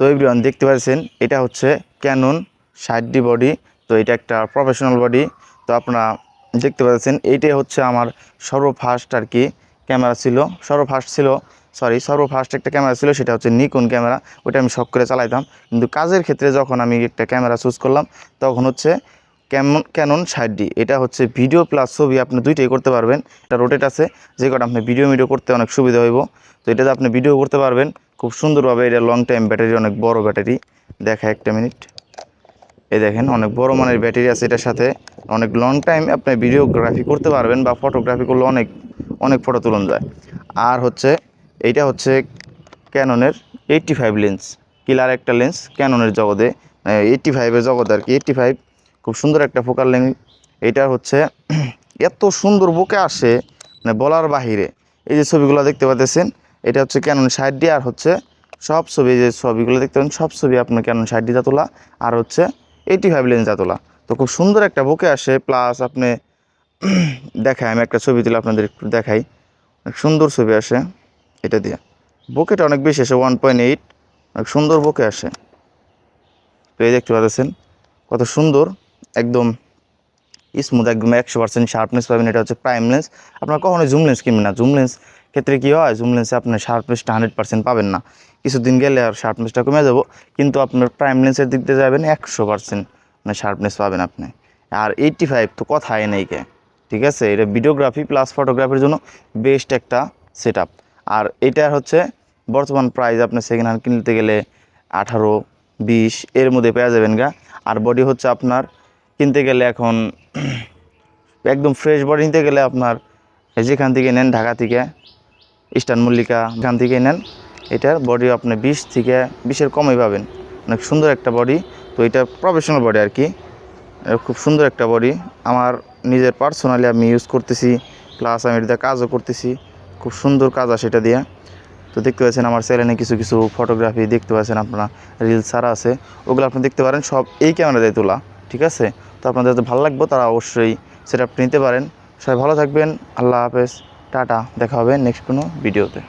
তো এভরিওয়ান দেখতে পাচ্ছেন, এটা হচ্ছে ক্যানন ষাট ডি বডি তো এটা একটা প্রফেশনাল বডি তো আপনারা দেখতে পাচ্ছেন, এইটাই হচ্ছে আমার সর্বফার্স্ট আর কি ক্যামেরা ছিল। সর্বফার্স্ট ছিল সরি সর্বফার্স্ট একটা ক্যামেরা ছিল, সেটা হচ্ছে নিকন ক্যামেরা। ওটা আমি শখ করে চালাইতাম। কিন্তু কাজের ক্ষেত্রে যখন আমি একটা ক্যামেরা চুজ করলাম, তখন হচ্ছে ক্যামন ক্যানন ষাট ডি এটা হচ্ছে ভিডিও প্লাস ছবি, আপনি দুইটাই করতে পারবেন। এটা রোটেট আছে, যে কটা আপনি ভিডিও ভিডিও করতে অনেক সুবিধা হইব। তো এটাতে আপনি ভিডিও করতে পারবেন। খুব সুন্দরভাবে এটা লং টাইম ব্যাটারি অনেক বড় ব্যাটারি দেখা একটা মিনিট এই দেখেন, অনেক বড় মানের ব্যাটারি আছে এটার সাথে। অনেক লং টাইম আপনি ভিডিওগ্রাফি করতে পারবেন বা ফটোগ্রাফি করলে অনেক অনেক ফটো তুলন যায়। আর হচ্ছে, এইটা হচ্ছে ক্যাননের এইটটি ফাইভ লেন্স কিলার একটা লেন্স ক্যাননের জগতে। এইটটি ফাইভের জগতে আর কি এইটটি ফাইভ খুব সুন্দর একটা ফোকাল লেন্স। এইটা হচ্ছে এত সুন্দর বুকে আসে মানে বলার বাহিরে। এই যে ছবিগুলো দেখতে পাচ্ছেন, এটা হচ্ছে ক্যানন ষাট ডি আর হচ্ছে সব ছবি যে ছবিগুলো দেখতে পাচ্ছেন, সব ছবি আপনার ক্যানন ষাট ডি তোলা আর হচ্ছে এইটি ফাইভ লেন্স তোলা তো খুব সুন্দর একটা বুকে আসে, প্লাস আপনি দেখায় আমি একটা ছবি তুলে আপনাদের একটু দেখাই। অনেক সুন্দর ছবি আসে এটা দিয়ে। বুকেটা অনেক বেশি আসে ওয়ান পয়েন্ট এইট অনেক সুন্দর বুকে আসে। তো এই দেখতে পাচ্ছেন, কত সুন্দর। একদম স্মুথ একদম একশো পার্সেন্ট শার্পনেস পাবেন। এটা হচ্ছে প্রাইম লেন্স আপনার কখনো জুম লেন্স কিনবেন না। জুম লেন্স ক্ষেত্রে কী হয়? জুম লেন্সে আপনার শার্পনেসটা হান্ড্রেড পার্সেন্ট পাবেন না। কিছুদিন গেলে আর শার্পনেসটা কমে যাব। কিন্তু আপনার প্রাইম লেন্সের দিক দিয়ে যাবেন, একশো পার্সেন্ট মানে শার্পনেস পাবেন আপনি। আর এইটটি ফাইভ তো কথাই নেই কে। ঠিক আছে? এটা ভিডিওগ্রাফি প্লাস ফটোগ্রাফির জন্য বেস্ট একটা সেট আর এটা হচ্ছে বর্তমান প্রাইস আপনি সেকেন্ড হ্যান্ড কিনতে গেলে আঠারো, বিশ, এর মধ্যে পেয়ে যাবেন গা। আর বডি হচ্ছে আপনার কিনতে গেলে এখন একদম ফ্রেশ বডি নিতে গেলে আপনার যেখান থেকে নেন ঢাকা থেকে ইস্টার্ন মল্লিকা এখান থেকে নেন, এটার বডি আপনি বিশ থেকে বিশের কমই পাবেন। অনেক সুন্দর একটা বডি তো এটা প্রফেশনাল বডি আর কি। খুব সুন্দর একটা বডি আমার নিজের পার্সোনালি আমি ইউজ করতেছি প্লাস আমি এটা কাজও করতেছি, খুব সুন্দর কাজ আসে এটা দিয়ে। তো দেখতে পাচ্ছেন আমার চ্যানেলে কিছু কিছু ফটোগ্রাফি দেখতে পাচ্ছেন আপনারা রিলস ছাড়া আছে। ওগুলো আপনি দেখতে পারেন, সব এই ক্যামেরা দিয়ে তোলা। ঠিক আছে? তো আপনাদের যাতে ভালো লাগবে, তারা অবশ্যই সেটা নিতে পারেন। সবাই ভালো থাকবেন। আল্লাহ হাফেজ। টাটা। দেখা হবে নেক্সট কোনো ভিডিওতে